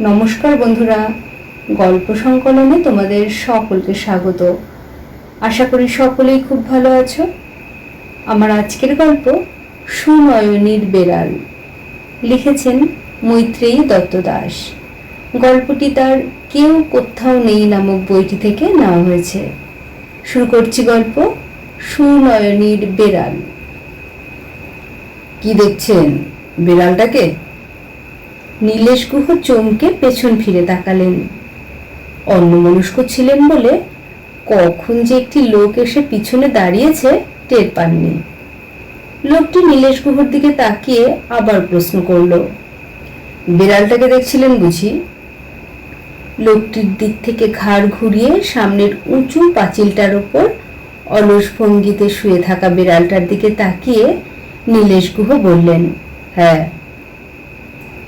নমস্কার বন্ধুরা। গল্প সংকলনে তোমাদের সকলকে স্বাগত। আশা করি সকলেই খুব ভালো আছো। আমার আজকের গল্প সুনয়নীর বেড়াল। লিখেছেন মৈত্রেয়ী দত্ত দাস। গল্পটি তার কেউ কোথাও নেই নামক বইটি থেকে নেওয়া হয়েছে। শুরু করছি গল্প সুনয়নীর বেড়াল। কি দেখছেন? বিড়ালটাকে? নীলেশ গুহ চমকে পেছন ফিরে তাকালেন। অন্যমনস্ক ছিলেন বলে কখন যে একটি লোক এসে পিছনে দাঁড়িয়েছে টের পাননি। লোকটি নীলেশ গুহর দিকে তাকিয়ে আবার প্রশ্ন করল, বিড়ালটাকে দেখছিলেন বুঝি? লোকটির দিক থেকে ঘাড় ঘুরিয়ে সামনের উঁচু পাঁচিলটার ওপর অলস ভঙ্গিতে শুয়ে থাকা বিড়ালটার দিকে তাকিয়ে নীলেশ গুহ বললেন হ্যাঁ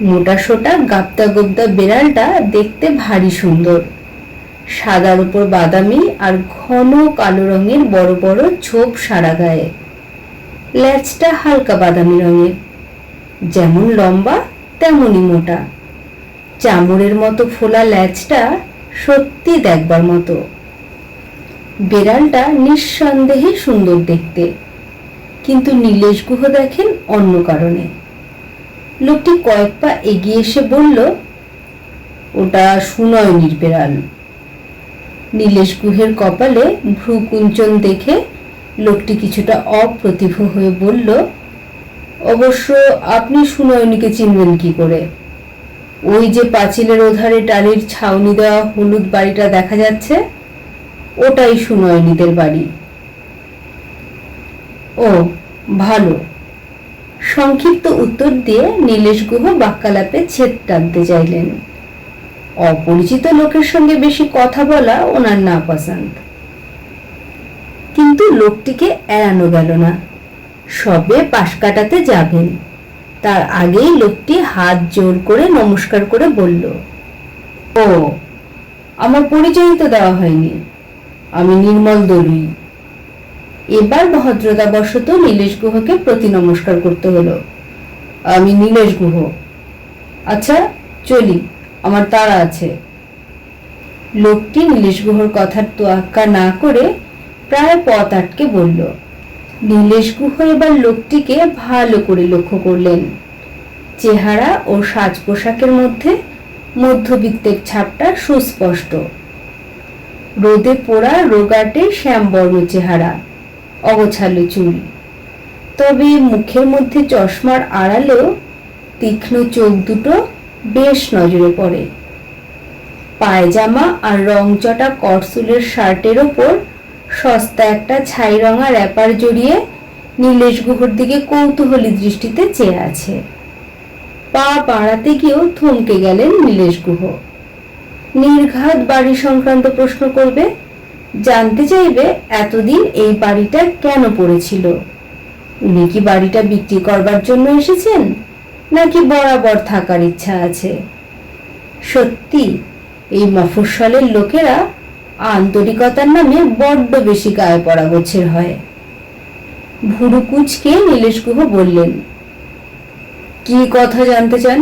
মোটা সোটা, গাপ্তা গোপ্তা বিড়ালটা দেখতে ভারী সুন্দর। সাদার উপর বাদামি আর ঘন কালো রঙের বড় বড় ছোপ সারা গায়ে। ল্যাচটা হালকা বাদামি রঙের। যেমন লম্বা, তেমনই মোটা। চামড়ের মতো ফোলা ল্যাচটা সত্যি দেখবার মতো। বিড়ালটা নিঃসন্দেহে সুন্দর দেখতে। কিন্তু নীলেশ গুহ দেখেন অন্য কারণে। লোকটি কয়েক পা এগিয়ে এসে বলল, ওটা সুনয়নীর বিড়াল নীলেশ গুহের কপালে ভ্রুকুঞ্চন দেখে লোকটি কিছুটা অপ্রতিভ হয়ে বলল, অবশ্য আপনি সুনয়নীকে চিনবেন কি করে? ওই যে পাঁচিলের ওধারে টালির ছাউনি দেওয়া হলুদ বাড়িটা দেখা যাচ্ছে, ওটাই সুনয়নীদের বাড়ি। ও, ভালো। সংক্ষিপ্ত উত্তর দিয়ে নীলেশ গুহ বাক্যালাপে ছেদ টানতে চাইলেন। অপরিচিত লোকের সঙ্গে বেশি কথা বলা ওনার না পছন্দ কিন্তু লোকটিকে এড়ানো গেল না। সবে পাশ কাটাতে যাবেন। তার আগেই লোকটি হাত জোর করে নমস্কার করে বলল, ও, আমার পরিচয় তো দেওয়া হয়নি। আমি নির্মল দলুই এবার ভদ্রতা ভদ্রতাবশত নীলেশ গুহকে প্রতি নমস্কার করতে হলো। আমি নীলেশ গুহ। আচ্ছা চলি, আমার তাড়া আছে। লোকটি নীলেশ গুহর কথার তোয়াক্কা না করে প্রায় পথ আটকে বলল, নীলেশ গুহ এবার লোকটিকে ভালো করে লক্ষ্য করলেন। চেহারা ও সাজ পোশাকের মধ্যে মধ্যবিত্তের ছাপটা সুস্পষ্ট। রোদে পোড়া রোগাটে শ্যামবর্ণ চেহারা। অগোছালো চুল। তবে মুখের মধ্যে চশমার আড়ালেও তীক্ষ্ণ চোখ দুটো বেশ নজরে পড়ে। পায়জামা আর রংচটা করসুলের শার্টের ওপর সস্তা একটা ছাই রঙা র্যাপার জড়িয়ে নীলেশ গুহর দিকে কৌতূহলী দৃষ্টিতে চেয়ে আছে। পা বাড়াতে গিয়েও থমকে গেলেন নীলেশ গুহ। নির্ঘাত বাড়ি সংক্রান্ত প্রশ্ন করবে জানতে চাইবে এতদিন এই বাড়িটা কেন পড়েছিল। উনি কি বাড়িটা বিক্রি করবার জন্য এসেছেন, নাকি বরাবর থাকার ইচ্ছা আছে? সত্যি, এই মফস্বলের লোকেরা আন্তরিকতার নামে বড্ড বেশি গায়ে পড়া গোছের হয়। ভুরু কুচকে নীলেশ গুহ বললেন, কি কথা জানতে চান?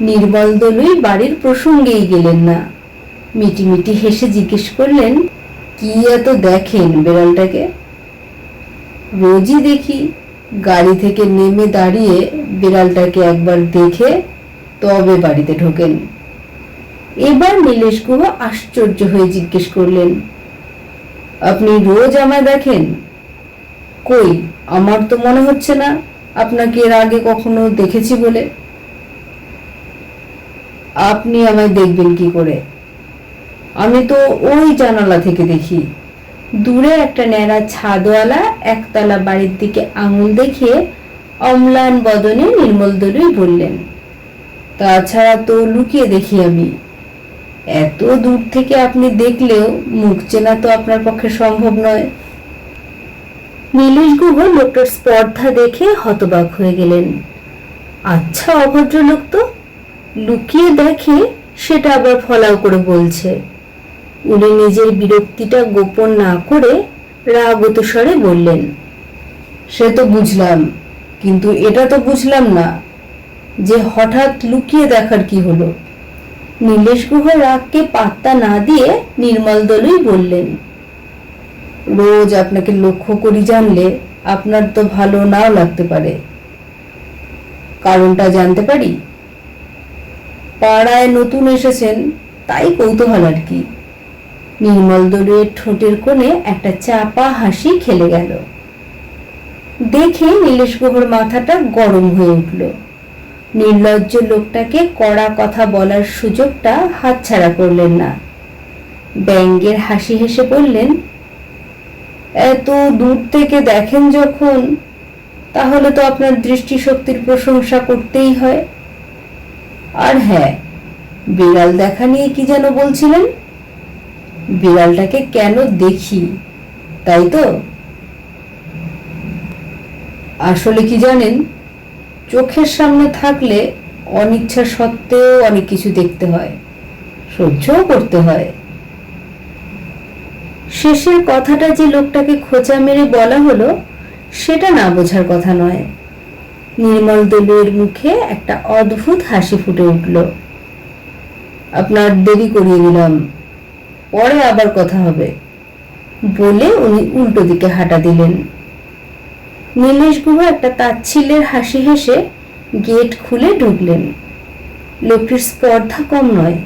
নির্মল দলুই বাড়ির প্রসঙ্গেই গেলেন না। মিটিমিটি হেসে জিজ্ঞেস করলেন, কি এত দেখেন বেড়ালটাকে? রোজই দেখি, গাড়ি থেকে নেমে দাঁড়িয়ে বিড়ালটাকে একবার দেখে তবে বাড়িতে ঢোকেন। এবার নীলেশ গুহ আশ্চর্য হয়ে জিজ্ঞেস করলেন, আপনি রোজ আমায় দেখেন? কই, আমার তো মনে হচ্ছে না, আপনাকে এর আগে কখনো দেখেছি বলে। আপনি আমায় দেখবেন কি করে? আমি তো ওই জানালা থেকে দেখি। দূরে একটা ন্যাড়া ছাদওয়ালা একতলা বাড়ির দিকে আঙুল দেখিয়ে অম্লান বদনে নির্মল দলুই বললেন, তাছাড়া তো লুকিয়ে দেখি আমি। এত দূর থেকে আপনি দেখলেও মুখ চেনা তো আপনার পক্ষে সম্ভব নয়। নীলেশ গুহ লোকটার স্পর্ধা দেখে হতবাক হয়ে গেলেন আচ্ছা অভদ্র লোক তো। লুকিয়ে দেখে সেটা আবার ফলাও করে বলছে। উনি নিজের বিরক্তিটা গোপন না করে রাগত স্বরে বললেন, সে তো বুঝলাম, কিন্তু এটা তো বুঝলাম না যে হঠাৎ লুকিয়ে দেখার কি হলো। নীলেশ গুহ রাগকে পাত্তা না দিয়ে নির্মল দলুই বললেন, রোজ আপনাকে লক্ষ্য করি জানলে আপনার তো ভালো নাও লাগতে পারে। কারণটা জানতে পারি? পাড়ায় নতুন এসেছেন, তাই কৌতূহল আর কি। নির্মল দলুয়ের ঠোঁটের কোণে একটা চাপা হাসি খেলে গেল। দেখে নীলেশ গুহর মাথাটা গরম হয়ে উঠল। নির্লজ্জ লোকটাকে কড়া কথা বলার সুযোগটা হাতছাড়া করলেন না। ব্যঙ্গের হাসি হেসে বললেন, এত দূর থেকে দেখেন যখন, তাহলে তো আপনার দৃষ্টিশক্তির প্রশংসা করতেই হয়। আর হ্যাঁ বিড়াল দেখা নিয়ে কি যেন বলছিলেন? বিড়ালটাকে কেন দেখি? তাই তো? আসলে কি জানেন, চোখের সামনে থাকলে অনিচ্ছা সত্ত্বেও অনেক কিছু দেখতে হয়, সহ্যও করতে হয়। শেষের কথাটা যে লোকটাকে খোঁচা মেরে বলা হলো, সেটা না বোঝার কথা নয়। নির্মল দলুয়ের মুখে একটা অদ্ভুত হাসি ফুটে উঠল। আপনার দেরি করিয়ে দিলাম। পরে আবার কথা হবে। বলে উনি উল্টো দিকে হাঁটা দিলেন। নীলেশ গুহ একটা তাচ্ছিল্যের হাসি হেসে গেট খুলে ঢুকলেন। লোকটির স্পর্ধা কম নয়।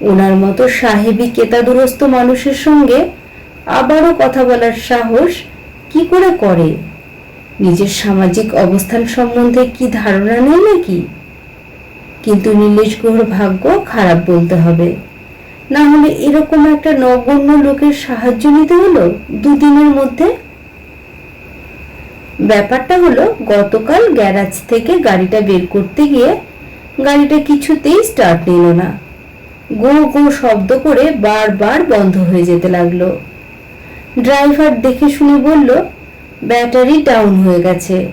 ওনার মতো সাহেবী কেতাদুরস্ত মানুষের সঙ্গে আবারও কথা বলার সাহস কি করে করে? নিজের সামাজিক অবস্থান সম্বন্ধে কি ধারণা নেই নাকি? কিন্তু নীলেশ গুহর ভাগ্য খারাপ বলতে হবে। না হলে এরকম একটা নগণ্য লোকের সাহায্য নিতে হলো দুদিনের মধ্যে? ব্যাপারটা হলো, গতকাল গ্যারাজ থেকে গাড়িটা বের করতে গিয়ে গাড়িটা কিছুতেই স্টার্ট নিল না। গো গো শব্দ করে বারবার বন্ধ হয়ে যেতে লাগল। ড্রাইভার দেখে শুনে বলল, ব্যাটারি ডাউন হয়ে গেছে।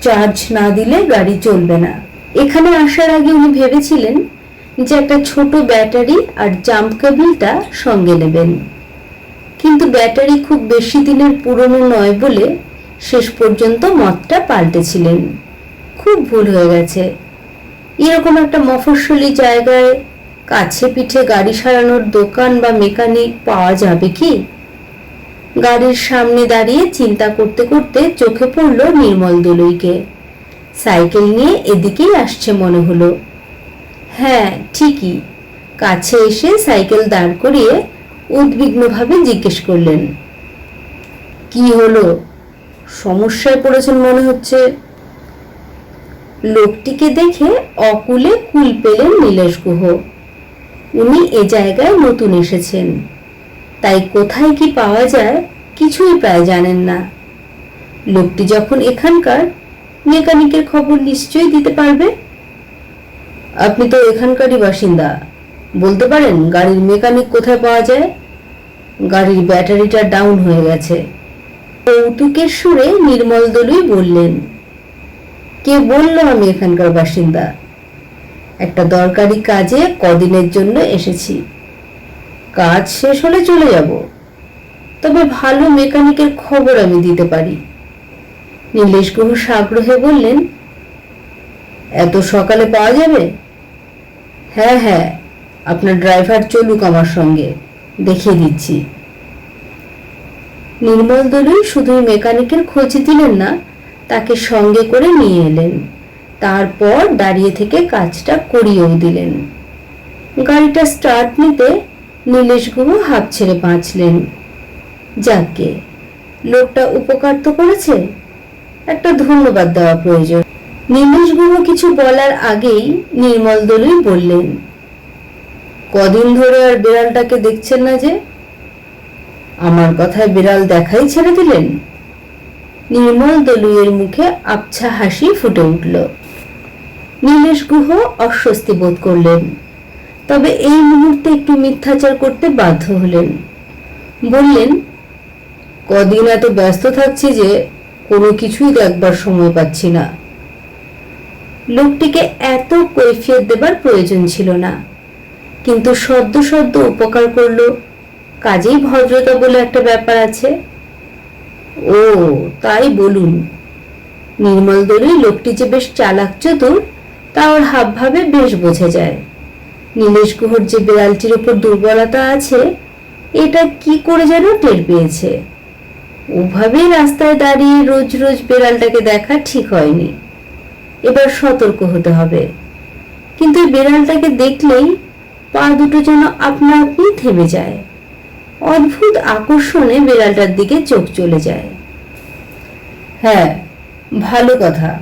চার্জ না দিলে গাড়ি চলবে না। এখানে আসার আগে উনি ভেবেছিলেন যে একটা ছোট ব্যাটারি আর জাম্প কেবিলটা সঙ্গে নেবেন। কিন্তু ব্যাটারি খুব বেশি দিনের পুরনো নয় বলে শেষ পর্যন্ত মতটা পাল্টেছিলেন। খুব ভুল হয়ে গেছে। এরকম একটা মফস্বলী জায়গায় কাছে পিঠে গাড়ি সারানোর দোকান বা মেকানিক পাওয়া যাবে কি? গাড়ির সামনে দাঁড়িয়ে চিন্তা করতে করতে চোখে পড়ল নির্মল দলুইকে। সাইকেল নিয়ে এদিকেই আসছে মনে হলো। হ্যাঁ ঠিকই। কাছে এসে সাইকেল দাঁড় করিয়ে উদ্বিগ্নভাবে জিজ্ঞেস করলেন, কি হলো? সমস্যায় পড়েছেন মনে হচ্ছে? লোকটিকে দেখে অকুলে কুল পেলেন নীলেশ গুহ। উনি এ জায়গায় নতুন এসেছেন। তাই কোথায় কি পাওয়া যায় কিছুই প্রায় জানেন না। লোকটি যখন এখানকার মেকানিকের খবর নিশ্চয়ই দিতে পারবে? আপনি তো এখানকারই বাসিন্দা। বলতে পারেন, গাড়ির মেকানিক কোথায় পাওয়া যায়? গাড়ির ব্যাটারিটা ডাউন হয়ে গেছে। কৌতুকের সুরে নির্মল দলুই বললেন, কে বলল আমি এখানকার বাসিন্দা? একটা দরকারি কাজে কদিনের জন্য এসেছি। কাজ শেষ হলে চলে যাব। তবে ভালো মেকানিকের খবর আমি দিতে পারি। নীলেশ গুহ সাগ্রহে বললেন, এত সকালে পাওয়া যাবে? হ্যাঁ হ্যাঁ আপনার ড্রাইভার চলুক আমার সঙ্গে, দেখিয়ে দিচ্ছি। নির্মল দলুই শুধুই মেকানিকের খোঁজ দিলেন না, তাকে সঙ্গে করে নিয়ে এলেন। তারপর দাঁড়িয়ে থেকে কাজটা করিয়েও দিলেন। গাড়িটা স্টার্ট নিতে নীলেশ গুহ হাঁপ ছেড়ে বাঁচলেন। যাকে লোকটা উপকার তো করেছে, একটা ধন্যবাদ দেওয়া প্রয়োজন। নীলেশ গুহ কিছু বলার আগেই নির্মল দলুই বললেন, কদিন ধরে আর বিড়ালটাকে দেখছেন না যে? আমার কথায় বিড়াল দেখাই ছেড়ে দিলেন? নির্মল দলুইয়ের মুখে আবছা হাসি ফুটে উঠল। নীলেশ গুহ অস্বস্তি বোধ করলেন, তবে এই মুহূর্তে একটু মিথ্যাচার করতে বাধ্য হলেন। বললেন, কদিন এত ব্যস্ত থাকছি যে কোনো কিছুই দেখবার সময় পাচ্ছি না। লোকটিকে এত কৈফিয়ত দেবার প্রয়োজন ছিল না। কিন্তু সদ্য সদ্য উপকার করল। কাজেই ভদ্রতা বলে একটা ব্যাপার আছে। ও, তাই বলুন। নির্মল দলুই লোকটি যে বেশ চালাক চতুর, তা ওর হাবভাবে বেশ বোঝা যায়। নীলেশ গুহর যে বিড়ালটির ওপর দুর্বলতা আছে, এটা কি করে যেন টের পেয়েছে? ওভাবেই রাস্তায় দাঁড়িয়ে রোজ রোজ বেড়ালটাকে দেখা ঠিক হয়নি। এবার সতর্ক হতে হবে। কিন্তু বেড়ালটাকে দেখলেই পা দুটো যেন আপনা আপনি থেমে যায়। অদ্ভুত আকর্ষণে বেড়ালটার দিকে চোখ চলে যায়। হ্যাঁ ভালো কথা।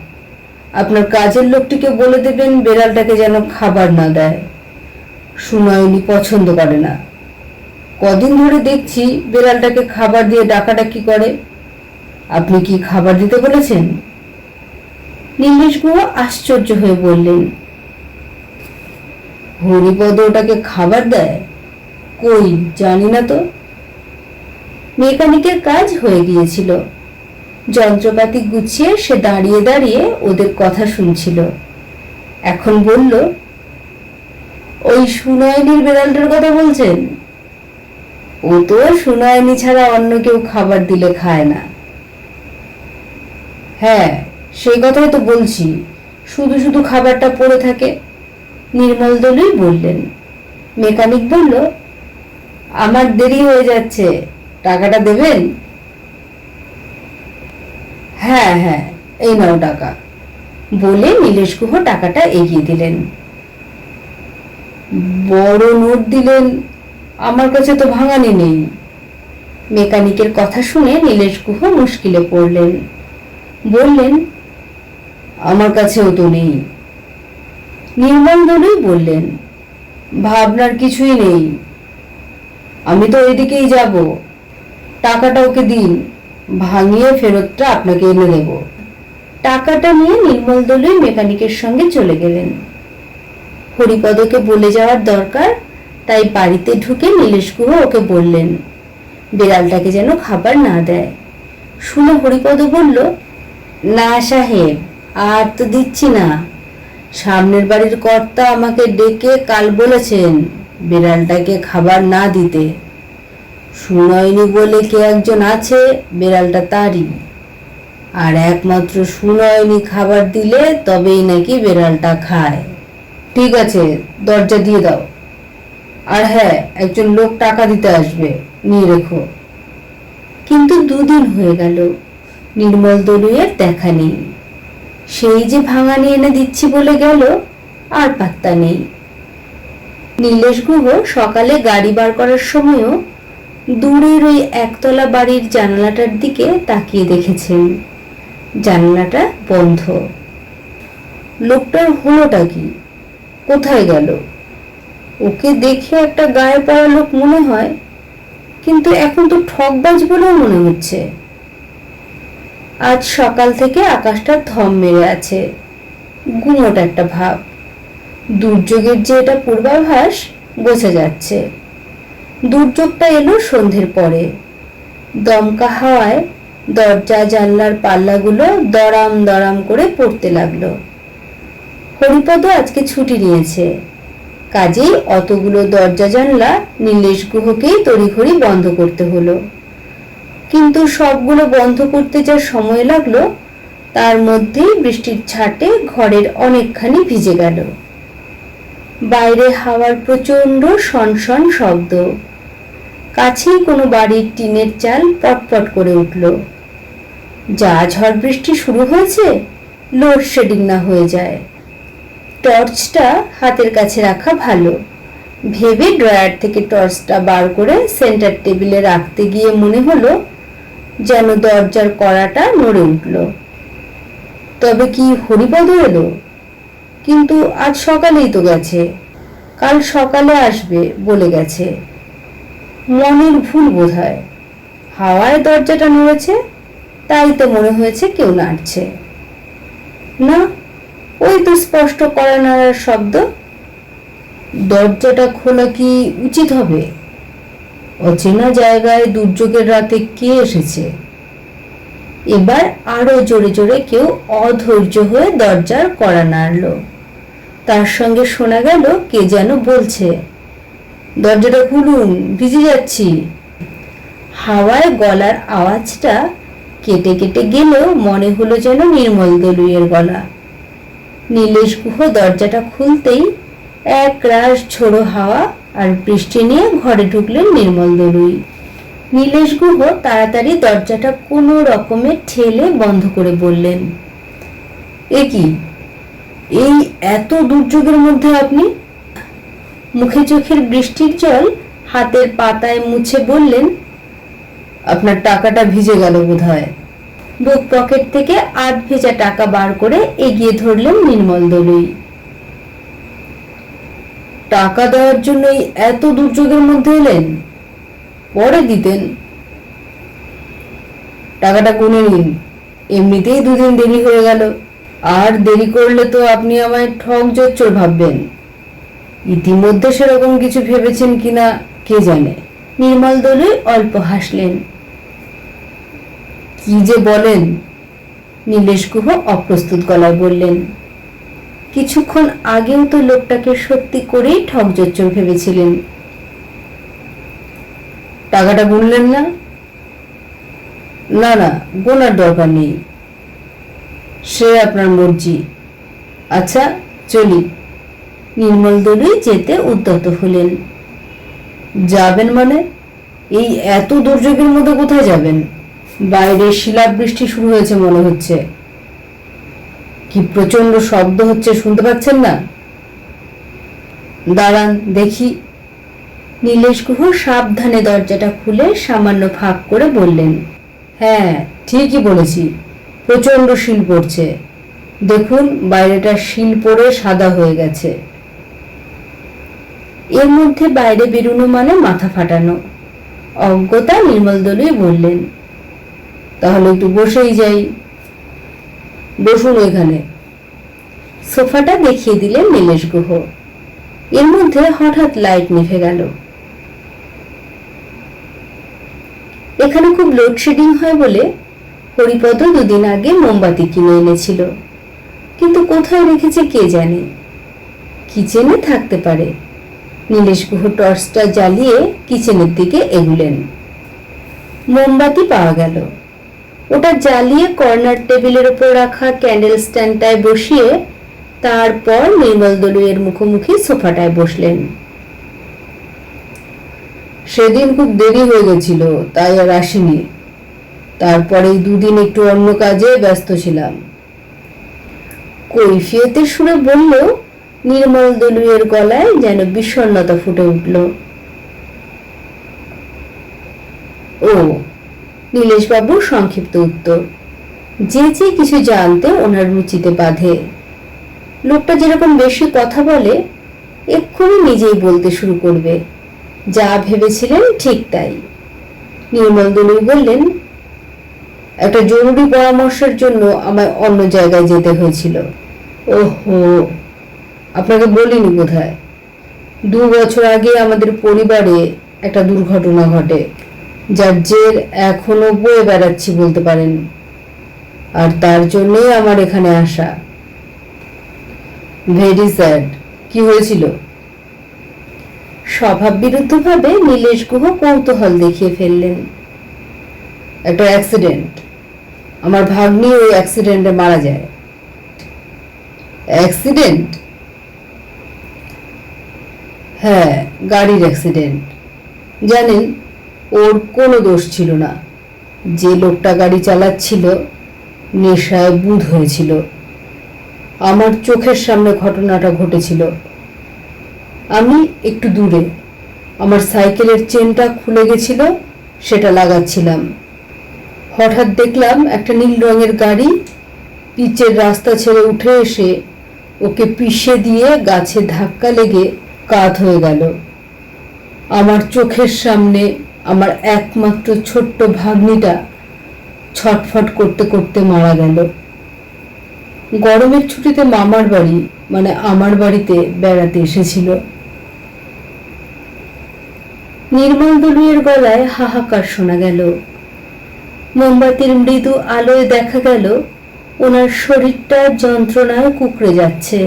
আপনার কাজের লোকটিকে বলে দেবেন বেড়ালটাকে যেন খাবার না দেয়। সুনয়নী পছন্দ করে না। কদিন ধরে দেখছি বেড়ালটাকে খাবার দিয়ে ডাকাডাকি করে। আপনি কি খাবার দিতে বলেছেন? নীলেশ গুহ আশ্চর্য হয়ে বললেন হরিপদ ওটাকে খাবার দেয়? কই জানি না তো। মেকানিকের কাজ হয়ে গিয়েছিল। যন্ত্রপাতি গুছিয়ে সে দাঁড়িয়ে দাঁড়িয়ে ওদের কথা শুনছিল। এখন বলল ওই সুনয়নীর বেড়ালটার কথা বলছেন? ও তো সুনয়নী ছাড়া অন্য কেউ খাবার দিলে খায় না। হ্যাঁ সেই কথাই তো বলছি। শুধু শুধু খাবারটা পড়ে থাকে। নির্মল দলুই বললেন, মেকানিক বলল, আমার দেরি হয়ে যাচ্ছে, টাকাটা দেবেন? হ্যাঁ হ্যাঁ এই নাও টাকা। বলে নীলেশ গুহ টাকাটা এগিয়ে দিলেন। বড় নোট দিলেন, আমার কাছে তো ভাঙানি নেই। মেকানিকের কথা শুনে নীলেশ গুহ মুশকিলে পড়লেন। বললেন আমার কাছেও তো নেই। নির্মল দলুই বললেন, ভাবনার কিছুই নেই। আমি তো ওইদিকেই যাব। টাকাটা ওকে দিন, ভাঙিয়ে ফেরতটা আপনাকে এনে দেব। টাকাটা নিয়ে নির্মল দলুই মেকানিকের সঙ্গে চলে গেলেন। হরিপদকে বলে যাওয়ার দরকার, তাই বাড়িতে ঢুকে নীলেশ গুহ ওকে বললেন, বিড়ালটাকে যেন খাবার না দেয়। শুনে হরিপদ বলল, না সাহেব আর তো দিচ্ছি না। সামনের বাড়ির কর্তা আমাকে ডেকে কাল বলেছেন বিড়ালটাকে খাবার না দিতে। সুনয়নি বলে কে একজন আছে, বিড়ালটা তারই। আর একমাত্র সুনয়নি খাবার দিলে তবেই নাকি বিড়ালটা খায়। ঠিক আছে, দরজা দিয়ে দাও। আর হ্যাঁ একজন লোক টাকা দিতে আসবে, নিয়ে রেখো। কিন্তু দুদিন হয়ে গেল, নির্মল দলুইয়ের দেখা নেই। সেই যে ভাঙানি এনে দিচ্ছি বলে গেল, আর পাত্তা নেই। নীলেশ গুহ সকালে গাড়ি বার করার সময়ও দূরের ওই একতলা বাড়ির জানালাটার দিকে তাকিয়ে দেখেছেন। জানালাটা বন্ধ। লোকটার হলোটা কি? কোথায় গেল? ওকে দেখে একটা গায়ে পড়া লোক মনে হয়, কিন্তু এখন তো ঠকবাজ বলেও মনে হচ্ছে। আজ সকাল থেকে আকাশটা থম মেরে আছে। গুমোট একটা ভাব। দুর্যোগের যে এটা পূর্বাভাস, বোঝা যাচ্ছে। দুর্যোগটা এলো সন্ধ্যের পরে। দমকা হাওয়ায় দরজা, জানলার পাল্লাগুলো দরাম দরাম করে পড়তে লাগল। হরিপদ আজকে ছুটি নিয়েছে। কাজেই অতগুলো দরজা, জানলা নীলেশ গুহকেই তড়িঘড়ি বন্ধ করতে হলো। কিন্তু সবগুলো বন্ধ করতে যা সময় লাগল, তার মধ্যেই বৃষ্টির ছাটে ঘরের অনেকখানি ভিজে গেল। বাইরে হাওয়ার প্রচণ্ড সনসন শব্দ। কাছেই কোনো বাড়ির টিনের চাল পটপট করে উঠল। যা ঝড় বৃষ্টি শুরু হয়েছে লোডশেডিং না হয়ে যায়। টর্চটা হাতের কাছে রাখা ভালো। ভেবে ড্রয়ার থেকে টর্চটা বার করে সেন্টার টেবিলে রাখতে গিয়ে মনে হলো যেন দরজার কড়াটা নড়ে উঠল। তবে কি হরিপদ এলো? কিন্তু আজ সকালেই তো গেছে। কাল সকালে আসবে বলে গেছে। মনের ভুল বোধ হয় হাওয়ায় দরজাটা নড়েছে, তাই তো মনে হয়েছে কেউ নাড়ছে। না, ওই তো স্পষ্ট করা নাড়ার শব্দ। দরজাটা খোলা কি উচিত হবে? অচেনা জায়গায় দুর্যোগের রাতে কে এসেছে? এবার আরও জোরে জোরে কেউ অধৈর্য হয়ে দরজার কড়া নাড়ল। তার সঙ্গে শোনা গেল, কে যেন বলছে, দরজাটা খুলুন, ভিজে যাচ্ছি। হাওয়ায় গলার আওয়াজটা কেটে কেটে গেলেও মনে হলো যেন নির্মল দলুইয়ের গলা। নীলেশ গুহ দরজাটা খুলতেই এক রাশ ঝোড়ো হাওয়া আর বৃষ্টি নিয়ে ঘরে ঢুকলেন নির্মল দলুই নীলেশ গুহ তাড়াতাড়ি দরজাটা কোনো রকমে ঠেলে বন্ধ করে বললেন, এ কি? এই এত দুর্যোগের মধ্যে আপনি? মুখে চোখের বৃষ্টির জল হাতের পাতায় মুছে বললেন, আপনার টাকাটা ভিজে গেল বোধ হয় বুক পকেট থেকে আধ ভেজা টাকা বার করে এগিয়ে ধরলেন নির্মল দলুই টাকা দেওয়ার জন্যই এত দুর্যোগের মধ্যে এলেন? পরে দিতেন। টাকাটা গুনে নিন। এমনিতেই দুদিন দেরি হয়ে গেল। আর দেরি করলে তো আপনি আমায় ঠক জচ্চর ভাববেন। ইতিমধ্যে সেরকম কিছু ভেবেছেন কিনা কে জানে? নির্মল দলুই অল্প হাসলেন। কি যে বলেন? নীলেশ গুহ অপ্রস্তুত গলায় বললেন কিছুক্ষণ আগেও তো লোকটাকে সত্যি করেই ঠকজচ্চর ভেবেছিলেন। টাকাটা গুনলেন না? না না, গোনার দরকার নেই। সে আপনার মর্জি। আচ্ছা চলি। নির্মল দলুই যেতে উদ্যত হলেন। যাবেন মানে? এই এত দুর্যোগের মধ্যে কোথায় যাবেন? বাইরে শিলাবৃষ্টি শুরু হয়েছে মনে হচ্ছে। কি প্রচণ্ড শব্দ হচ্ছে শুনতে পাচ্ছেন না? দাঁড়ান, দেখি। নীলেশ গুহ সাবধানে দরজাটা খুলে সামান্য ফাঁক করে বললেন হ্যাঁ ঠিকই বলেছি প্রচণ্ড শিল পড়ছে। দেখুন, বাইরেটা শিল পড়ে সাদা হয়ে গেছে। এর মধ্যে বাইরে বেরোনো মানে মাথা ফাটানো অজ্ঞতা নির্মল দলুই বললেন, তাহলে একটু বসেই যাই। বসুন এখানে। সোফাটা দেখিয়ে দিলেন নীলেশ গুহ। এর মধ্যে হঠাৎ লাইট নিভে গেল। এখানে খুব লোডশেডিং হয় বলে হরিপদ দুদিন আগে মোমবাতি কিনে এনেছিল। কিন্তু কোথায় রেখেছে কে জানে? কিচেনে থাকতে পারে। নীলেশ গুহ টর্চটা জ্বালিয়ে কিচেনের দিকে এগুলেন। মোমবাতি পাওয়া গেল। ওটা জ্বালিয়ে কর্নার টেবিলের উপর রাখা ক্যান্ডেল স্ট্যান্ডটায় বসিয়ে তারপর নির্মল দলুয়ের মুখোমুখি সোফাটায় বসলেন। সেদিন খুব দেরি হয়ে গেছিল, তাই আর আসিনি। তারপরে দুদিন একটু অন্য কাজে ব্যস্ত ছিলাম। কৈফিয়তের সুরে বললেও নির্মল দলুয়ের গলায় যেন বিষণ্ণতা ফুটে উঠল। ও নীলেশবাবুর সংক্ষিপ্ত উত্তর। যে যে কিছু জানতে ওনার রুচিতে বাঁধে। লোকটা যেরকম বেশি কথা বলে, এক্ষুনি নিজেই বলতে শুরু করবে। যা ভেবেছিলেন ঠিক তাই। নির্মল দলুই বললেন, একটা জরুরি পরামর্শের জন্য আমায় অন্য জায়গায় যেতে হয়েছিল। ওহো! আপনাকে বলিনি বোধ হয় দু বছর আগে আমাদের পরিবারে একটা দুর্ঘটনা ঘটে। যার জের এখনও বয়ে বেড়াচ্ছি বলতে পারেন। আর তার জন্যই আমার এখানে আসা। ভেরি স্যাড কি হয়েছিল? স্বভাব বিরুদ্ধভাবে নীলেশ গুহ কৌতূহল দেখিয়ে ফেললেন। একটা অ্যাক্সিডেন্ট আমার ভাগ্নি ওই অ্যাক্সিডেন্টে মারা যায়। অ্যাক্সিডেন্ট হ্যাঁ গাড়ির অ্যাক্সিডেন্ট জানেন ওর কোনো দোষ ছিল না। যে লোকটা গাড়ি চালাচ্ছিল, নেশায় বুধ হয়েছিল। আমার চোখের সামনে ঘটনাটা ঘটেছিল। আমি একটু দূরে, আমার সাইকেলের চেনটা খুলে গেছিল, সেটা লাগাচ্ছিলাম। হঠাৎ দেখলাম একটা নীল রঙের গাড়ি পিচের রাস্তা ছেড়ে উঠে এসে ওকে পিষে দিয়ে গাছে ধাক্কা লেগে কাত হয়ে গেল। আমার চোখের সামনে আমার একমাত্র ছোট্ট ভাগ্নিটা ছটফট করতে করতে মারা গেল। গরমের ছুটিতে মামার বাড়ি মানে আমার বাড়িতে বেড়াতে এসেছিল। নির্মল দলুয়ের গলায় হাহাকার শোনা গেল। মোমবাতির মৃদু আলোয় দেখা গেল, ওনার শরীরটা যন্ত্রণায় কুকড়ে যাচ্ছে।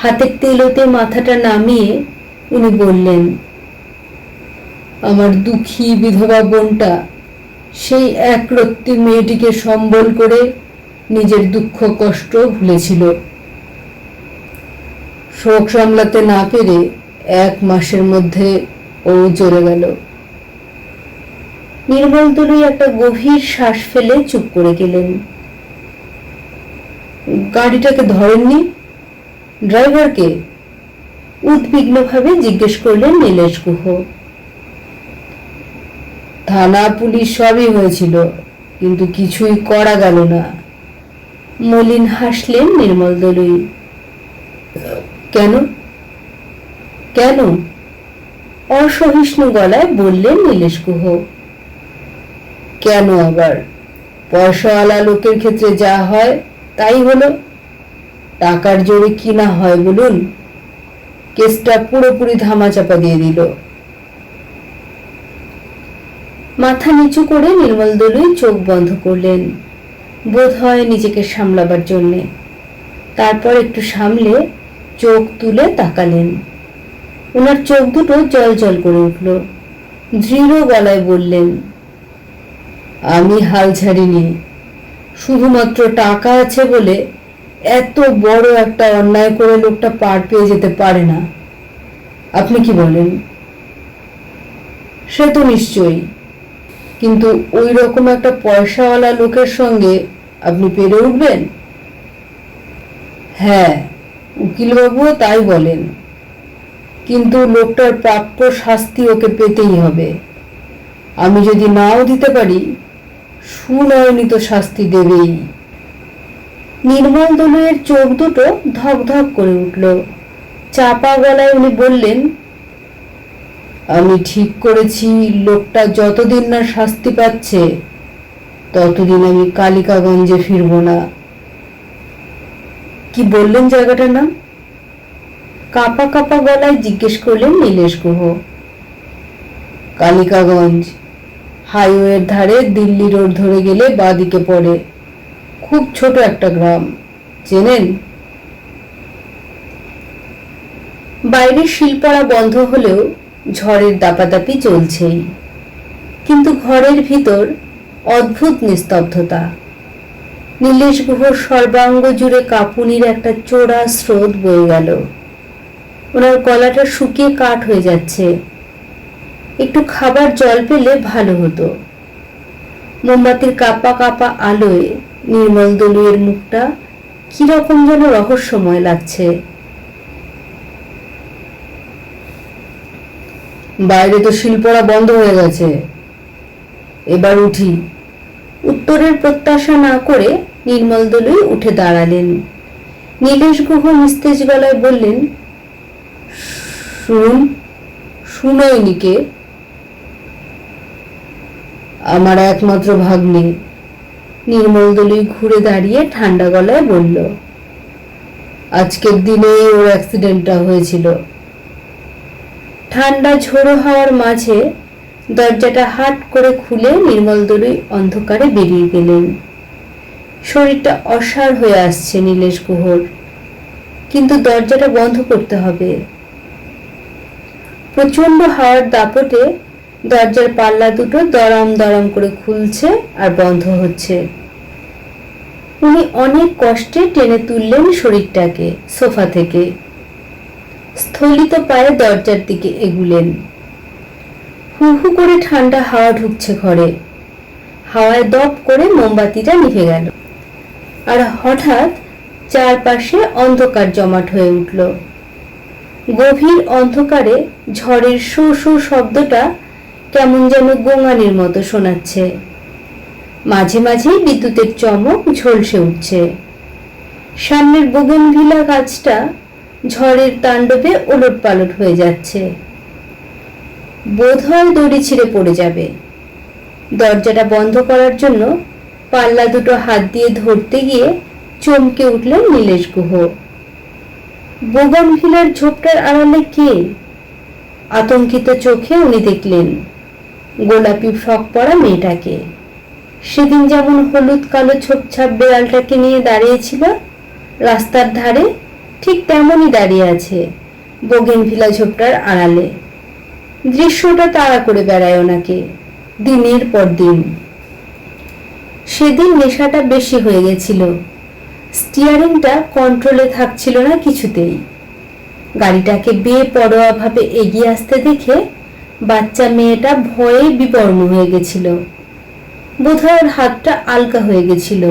হাতের তেলোতে মাথাটা নামিয়ে উনি বললেন আমার দুঃখী বিধবা বোনটা সেই একরত্তি মেয়েটিকে সম্বল করে নিজের দুঃখ কষ্ট ভুলেছিল। শোক সামলাতে না পেরে এক মাসের মধ্যে ও চলে গেল। নির্মল দলুই একটা গভীর শ্বাস ফেলে চুপ করে গেলেন। গাড়িটাকে ধরেননি? ড্রাইভারকে? উদ্বিগ্নভাবে জিজ্ঞেস করলেন নীলেশ গুহ। থানা পুলিশ সবই হয়েছিল, কিন্তু কিছুই করা গেল না। মলিন হাসলেন নির্মল দলুই। কেন? কেন? অসহিষ্ণু গলায় বললেন নীলেশ গুহ। কেন আবার? পয়সাওয়ালা লোকের ক্ষেত্রে যা হয়, তাই হলো। টাকার জোরে কিনা হয় বলুন? কেসটা পুরোপুরি ধামাচাপা দিয়ে দিল। মাথা নিচু করে নির্মল দলুই চোখ বন্ধ করলেন। বোধ হয় নিজেকে সামলাবার জন্যে। তারপর একটু সামলে চোখ তুলে তাকালেন। ওনার চোখ দুটো জল জল করে উঠল। দৃঢ় গলায় বললেন, আমি হাল ছাড়িনি। শুধুমাত্র টাকা আছে বলে এত বড় একটা অন্যায় করে লোকটা পার পেয়ে যেতে পারে না। আপনি কি বলেন? সে তো নিশ্চয়ই। কিন্তু ওই রকম একটা পয়সাওয়ালা লোকের সঙ্গে আপনি পেরে উঠবেন? হ্যাঁ উকিলবাবুও তাই বলেন। কিন্তু লোকটার প্রাপ্য শাস্তি ওকে পেতেই হবে। আমি যদি নাও দিতে পারি, সুনয়নিত শাস্তি দেবেই। নির্মল দলুয়ের চোখ দুটো ধক ধক করে উঠল। চাপা গলায় উনি বললেন আমি ঠিক করেছি, লোকটা যতদিন না শাস্তি পাচ্ছে, ততদিন আমি কালিকাগঞ্জে ফিরব না। কি বললেন জায়গাটার নাম? কাপা কাপা গলায় জিজ্ঞেস করলেন নীলেশ গুহ। কালিকাগঞ্জ, হাইওয়ের ধারে দিল্লি রোড ধরে গেলে বাদিকে পড়ে। খুব ছোট একটা গ্রাম, চেনেন? বাইরে শিলপড়া বন্ধ হলেও ঝড়ের দাপাদাপি চলছেই। কিন্তু ঘরের ভিতর অদ্ভুত নিস্তব্ধতা। নীলেশ গুহর সর্বাঙ্গ জুড়ে কাঁপুনির একটা চোরা স্রোত বয়ে গেল। ওনার গলাটা শুকিয়ে কাঠ হয়ে যাচ্ছে। একটু খাবার জল পেলে ভালো হতো। মোমবাতির কাপা কাপা আলোয় নির্মল দলুয়ের মুখটা কীরকম যেন রহস্যময় লাগছে। বাইরে তো শিল্পরা বন্ধ হয়ে গেছে। এবার উঠি। উত্তরের প্রত্যাশা না করে নির্মল দলুই উঠে দাঁড়ালেন। নীলেশ গুহ নিস্তেজ গলায় বললেন, শুনুন শুনয়নিকে আমার একমাত্র ভাগ্নে। নির্মল দলুই ঘুরে দাঁড়িয়ে ঠান্ডা গলায় বলল, আজকের দিনে ওর অ্যাক্সিডেন্টটা হয়েছিল। ঠান্ডা ঝোড়ো হাওয়ার মাঝে দরজাটা হাট করে খুলে নির্মল দলুই অন্ধকারে বেরিয়ে গেলেন। শরীরটা অসাড় হয়ে আসছে নীলেশ গুহর। কিন্তু দরজাটা বন্ধ করতে হবে। প্রচণ্ড হাওয়ার দাপটে দরজার পাল্লা দুটো দরম দরম করে খুলছে আর বন্ধ হচ্ছে। উনি অনেক কষ্টে টেনে তুললেন শরীরটাকে, সোফা থেকে। স্থলিত পায়ে দরজার দিকে এগুলেন। হু হু করে ঠান্ডা হাওয়া ঢুকছে ঘরে। হাওয়ায় দপ করে মোমবাতিটা নিভে গেল। আর হঠাৎ চারপাশে অন্ধকার জমাট হয়ে উঠল। গভীর অন্ধকারে ঝড়ের সু সু শব্দটা কেমন যেন গোঙানির মতো শোনাচ্ছে। মাঝে মাঝে বিদ্যুতের চমক ঝলসে উঠছে। সামনের বোগেনভিলা গাছটা ঝড়ের তাণ্ডবে ওলট পালট হয়ে যাচ্ছে। বোধহয় দড়ি ছিঁড়ে পড়ে যাবে। দরজাটা বন্ধ করার জন্য পাল্লা দুটো হাত দিয়ে ধরতে গিয়ে চমকে উঠলেন নীলেশ গুহ। বোগানভিলার ঝোপটার আড়ালে কে? আতঙ্কিত চোখে উনি দেখলেন গোলাপি ফ্রক পরা মেয়েটাকে। সেদিন যেমন হলুদ কালো ছোপছাপ বেড়ালটাকে নিয়ে দাঁড়িয়েছিল, রাস্তার ধারে ঠিক তেমনই দাঁড়িয়ে আছে বোগেনভিলা ঝোপটার আড়ালে। দৃশ্যটা তাড়া করে বেড়ায় ওনাকে, দিনের পর দিন। সেদিন নেশাটা বেশি হয়ে গেছিল। স্টিয়ারিংটা কন্ট্রোলে থাকছিল না কিছুতেই। গাড়িটাকে বেপরোয়াভাবে এগিয়ে আসতে দেখে বাচ্চা মেয়েটা ভয়ে বিবর্ণ হয়ে গেছিল। বোধহয় হাতটা আলগা হয়ে গেছিল।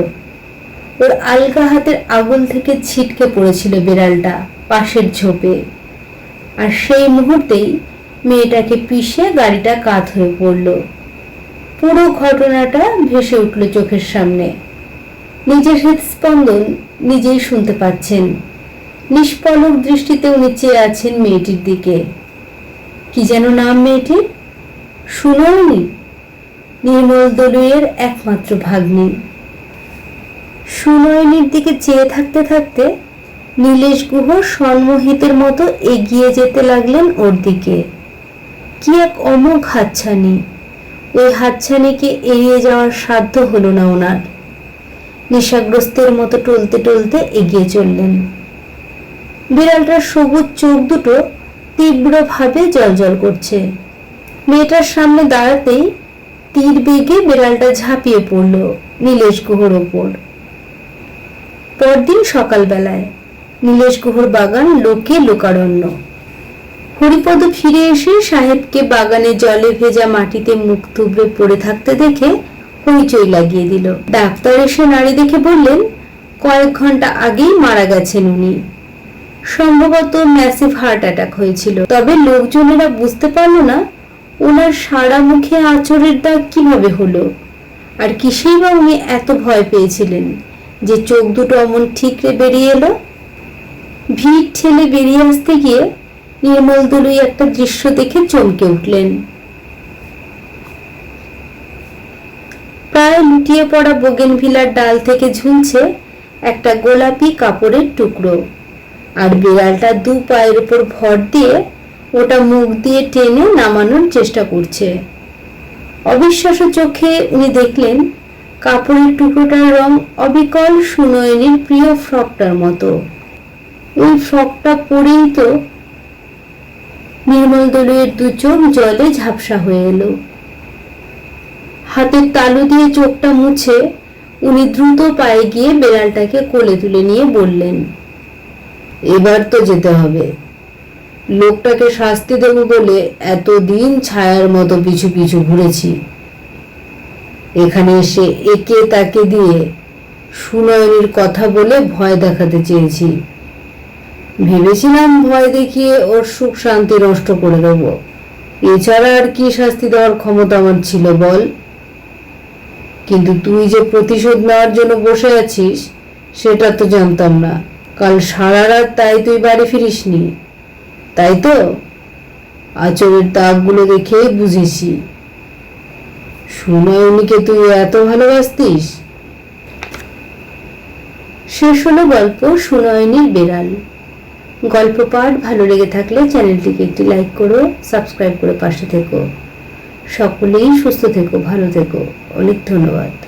ওর আলগা হাতের আগুন থেকে ছিটকে পড়েছিল বিড়ালটা পাশের ঝোপে। আর সেই মুহূর্তেই মেয়েটাকে পিষে গাড়িটা কাত হয়ে পড়ল। পুরো ঘটনাটা ভেসে উঠল চোখের সামনে। নিজের হৃদস্পন্দন নিজেই শুনতে পাচ্ছেন। নিষ্পলক দৃষ্টিতে উনি চেয়ে আছেন মেয়েটির দিকে। কি যেন নাম মেয়েটির? শুনোনি নির্মল দলুয়ের একমাত্র ভাগ্নি। সুনয়নীর দিকে চেয়ে থাকতে থাকতে নীলেশ গুহ সন্মোহিতের মতো এগিয়ে যেতে লাগলেন ওর দিকে। কি এক অমোঘ হাতছানি। ওই হাতছানিকে এড়িয়ে যাওয়ার সাধ্য হলো না ওনার। নেশাগ্রস্তের মতো টলতে টলতে এগিয়ে চললেন। বিড়ালটার সবুজ চোখ দুটো তীব্রভাবে জলজল করছে। মেয়েটার সামনে দাঁড়াতেই তীর বেগে বিড়ালটা ঝাঁপিয়ে পড়ল নীলেশ গুহর ওপর। পরদিন সকালবেলায় নীলেশ গুহর বাগান লোকে লোকারণ্য। হরিপদ ফিরে এসে সাহেবকে বাগানে জলে ভেজা মাটিতে মুখ থুবড়ে পড়ে থাকতে দেখে হইচই লাগিয়ে দিল। ডাক্তার এসে নারী দেখে বললেন, কয়েক ঘণ্টা আগেই মারা গেছেন উনি। সম্ভবত ম্যাসিভ হার্ট অ্যাটাক হয়েছিল। তবে লোকজনেরা বুঝতে পারল না ওনার সারা মুখে আঁচড়ের দাগ কীভাবে হলো। আর কিসেই বা উনি এত ভয় পেয়েছিলেন? যে চোখ দুটো অমন ঠিকরে বেরিয়ে এলো। ভিড় ঠেলে বেরিয়ে আসতে গিয়ে নির্মল দলুই একটা দৃশ্য দেখে চমকে উঠলেন। প্রায় লুটিয়ে পড়া বোগেনভিলার ডাল থেকে ঝুলছে একটা গোলাপি কাপড়ের টুকরো আর বিড়ালটা দু পায়ের উপর ভর দিয়ে ওটা মুখ দিয়ে টেনে নামানোর চেষ্টা করছে। অবিশ্বাস্য চোখে উনি দেখলেন কাপড়ের টুকরোটার রং অবিকল সুনয়নীর প্রিয় ফ্রকটার মতো। ওই ফ্রকটা পরেই তো নির্মল দলুয়ের দু চোখ জলে ঝাপসা হয়ে এলো। হাতের তালু দিয়ে চোখটা মুছে উনি দ্রুত পায়ে গিয়ে বেড়ালটাকে কোলে তুলে নিয়ে বললেন, এবার তো যেতে হবে। লোকটাকে শাস্তি দেবো বলে এতদিন ছায়ার মতো পিছু পিছু ঘুরেছি। এখানে এসে একে তাকে দিয়ে সুনয়নীর কথা বলে ভয় দেখাতে চেয়েছি। ভেবেছিলাম ভয় দেখিয়ে ওর সুখ শান্তি নষ্ট করে দেব। এছাড়া আর কি শাস্তি দেওয়ার ক্ষমতা আমার ছিল বল। কিন্তু তুই যে প্রতিশোধ নেওয়ার জন্য বসে আছিস, সেটা তো জানতাম না। কাল সারা রাত তাই তুই বাড়ি ফিরিসনি। তাই তো? আচরের দাগগুলো দেখে বুঝেছি। সুনয়নীকে তুই এত ভালোবাসতিস? শেষ হলো গল্প সুনয়নীর বেড়াল। গল্প পাঠ ভালো লেগে থাকলে চ্যানেলটিকে একটি লাইক করো, সাবস্ক্রাইব করে পাশে থেকো। সকলেই সুস্থ থেকো, ভালো থেকো। অনেক ধন্যবাদ।